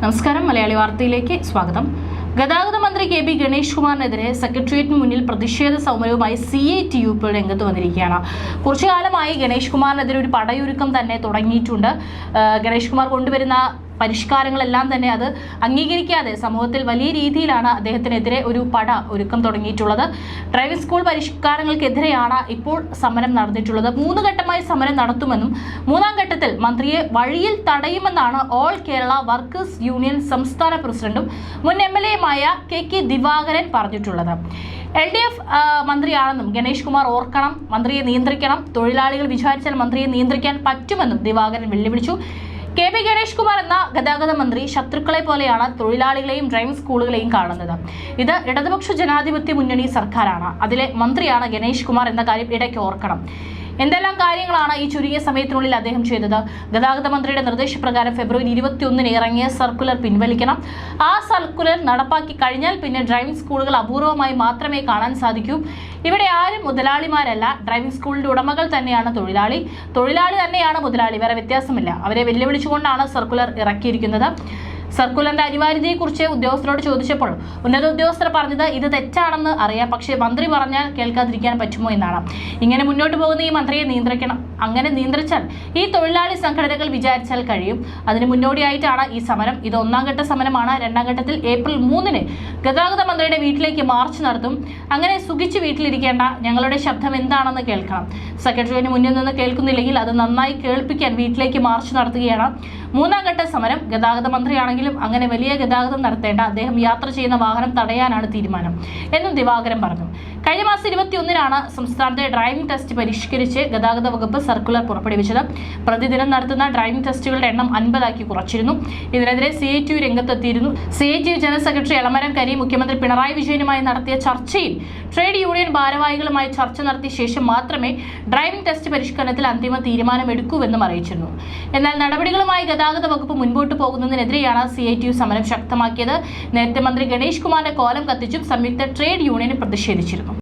നമസ്കാരം. മലയാളി വാർത്തയിലേക്ക് സ്വാഗതം. ഗതാഗത മന്ത്രി കെ ബി ഗണേഷ് കുമാറിനെതിരെ സെക്രട്ടേറിയറ്റിന് മുന്നിൽ പ്രതിഷേധ സമരവുമായി സി എ ടി യു ഇപ്പോൾ രംഗത്ത് വന്നിരിക്കുകയാണ്. കുറച്ചു കാലമായി ഗണേഷ് കുമാറിനെതിരെ ഒരു പടയൊരുക്കം തന്നെ തുടങ്ങിയിട്ടുണ്ട്. ഗണേഷ് കുമാർ കൊണ്ടുവരുന്ന പരിഷ്കാരങ്ങളെല്ലാം തന്നെ അത് അംഗീകരിക്കാതെ സമൂഹത്തിൽ വലിയ രീതിയിലാണ് അദ്ദേഹത്തിനെതിരെ ഒരു പട ഒരുക്കം തുടങ്ങിയിട്ടുള്ളത്. ഡ്രൈവിംഗ് സ്കൂൾ പരിഷ്കാരങ്ങൾക്കെതിരെയാണ് ഇപ്പോൾ സമരം നടന്നിട്ടുള്ളത്. മൂന്ന് ഘട്ടമായി സമരം നടത്തുമെന്നും മൂന്നാം ഘട്ടത്തിൽ മന്ത്രിയെ വഴിയിൽ തടയുമെന്നാണ് ഓൾ കേരള വർക്കേഴ്സ് യൂണിയൻ സംസ്ഥാന പ്രസിഡന്റും മുൻ എം എൽ എയുമായ കെ കെ ദിവാകരൻ പറഞ്ഞിട്ടുള്ളത്. എൽ ഡി എഫ് മന്ത്രിയാണെന്നും ഗണേഷ് കുമാർ ഓർക്കണം മന്ത്രിയെ നിയന്ത്രിക്കണം തൊഴിലാളികൾ വിചാരിച്ചാൽ മന്ത്രിയെ നിയന്ത്രിക്കാൻ പറ്റുമെന്നും ദിവാകരൻ വെല്ലുവിളിച്ചു. കെ പി ഗണേഷ് കുമാർ എന്ന ഗതാഗത മന്ത്രി ശത്രുക്കളെ പോലെയാണ് തൊഴിലാളികളെയും ഡ്രൈവിംഗ് സ്കൂളുകളെയും കാണുന്നത്. ഇത് ഇടതുപക്ഷ ജനാധിപത്യ മുന്നണി സർക്കാരാണ്. അതിലെ മന്ത്രിയാണ് ഗണേഷ് കുമാർ എന്ന കാര്യം ഇടയ്ക്ക് ഓർക്കണം. എന്തെല്ലാം കാര്യങ്ങളാണ് ഈ ചുരുങ്ങിയ സമയത്തിനുള്ളിൽ അദ്ദേഹം ചെയ്തത്? ഗതാഗത മന്ത്രിയുടെ നിർദ്ദേശപ്രകാരം ഫെബ്രുവരി ഇരുപത്തിയൊന്നിന് ഇറങ്ങിയ സർക്കുലർ പിൻവലിക്കണം. ആ സർക്കുലർ നടപ്പാക്കി കഴിഞ്ഞാൽ പിന്നെ ഡ്രൈവിംഗ് സ്കൂളുകൾ അപൂർവമായി മാത്രമേ കാണാൻ സാധിക്കൂ. ഇവിടെ ആരും മുതലാളിമാരല്ല. ഡ്രൈവിംഗ് സ്കൂളിന്റെ ഉടമകൾ തന്നെയാണ് തൊഴിലാളി. തൊഴിലാളി തന്നെയാണ് മുതലാളി. വേറെ വ്യത്യാസമില്ല. അവരെ വെല്ലുവിളിച്ചുകൊണ്ടാണ് സർക്കുലർ ഇറക്കിയിരിക്കുന്നത്. സർക്കുലറിന്റെ അനിവാര്യതയെക്കുറിച്ച് ഉദ്യോഗസ്ഥരോട് ചോദിച്ചപ്പോൾ ഉന്നത ഉദ്യോഗസ്ഥർ പറഞ്ഞത് ഇത് തെറ്റാണെന്ന് അറിയാം. പക്ഷേ മന്ത്രി പറഞ്ഞാൽ കേൾക്കാതിരിക്കാൻ പറ്റുമോ എന്നാണ്. ഇങ്ങനെ മുന്നോട്ട് പോകുന്ന ഈ മന്ത്രിയെ നിയന്ത്രിക്കണം. അങ്ങനെ നിയന്ത്രിച്ചാൽ ഈ തൊഴിലാളി സംഘടനകൾ വിചാരിച്ചാൽ കഴിയും. അതിന് മുന്നോടിയായിട്ടാണ് ഈ സമരം. ഇത് ഒന്നാം ഘട്ട സമരമാണ്. രണ്ടാം ഘട്ടത്തിൽ ഏപ്രിൽ മൂന്നിന് ഗതാഗത മന്ത്രിയുടെ വീട്ടിലേക്ക് മാർച്ച് നടത്തും. അങ്ങനെ സുഖിച്ച് വീട്ടിലിരിക്കേണ്ട ഞങ്ങളുടെ ശബ്ദം എന്താണെന്ന് കേൾക്കണം. സെക്രട്ടറിയുടെ മുന്നിൽ നിന്ന് കേൾക്കുന്നില്ലെങ്കിൽ അത് നന്നായി കേൾപ്പിക്കാൻ വീട്ടിലേക്ക് മാർച്ച് നടത്തുകയാണ്. മൂന്നാം ഘട്ട സമരം ഗതാഗത മന്ത്രിയാണെങ്കിലും അങ്ങനെ വലിയ ഗതാഗതം നടത്തേണ്ട അദ്ദേഹം യാത്ര ചെയ്യുന്ന വാഹനം തടയാനാണ് തീരുമാനം. എന്നും ദിവാകരൻ പറഞ്ഞു. കഴിഞ്ഞ മാസം ഇരുപത്തിയൊന്നിനാണ് സംസ്ഥാനത്തെ ഡ്രൈവിംഗ് ടെസ്റ്റ് പരിഷ്കരിച്ച് ഗതാഗത വകുപ്പ് സർക്കുലർ പുറപ്പെടുവിച്ചത്. പ്രതിദിനം നടത്തുന്ന ഡ്രൈവിംഗ് ടെസ്റ്റുകളുടെ എണ്ണം അൻപതാക്കി കുറച്ചിരുന്നു. ഇതിനെതിരെ സി ഐ ടി രംഗത്തെത്തിയിരുന്നു. C I T general secretary Elamaram Kari മുഖ്യമന്ത്രി പിണറായി വിജയനുമായി നടത്തിയ ചർച്ചയിൽ ട്രേഡ് യൂണിയൻ ഭാരവാഹികളുമായി ചർച്ച നടത്തിയ ശേഷം മാത്രമേ ഡ്രൈവിംഗ് ടെസ്റ്റ് പരിഷ്കരണത്തിൽ അന്തിമ തീരുമാനമെടുക്കൂവെന്നും അറിയിച്ചിരുന്നു. എന്നാൽ നടപടികളുമായി ഗതാഗത വകുപ്പ് മുൻപോട്ട് പോകുന്നതിനെതിരെയാണ് സി ഐ ടി യു സമരം ശക്തമാക്കിയത്. നേരത്തെ മന്ത്രി ഗണേഷ് കുമാറിന്റെ കോലം കത്തിച്ചും സംയുക്ത ട്രേഡ് യൂണിയൻ പ്രതിഷേധിച്ചിരുന്നു.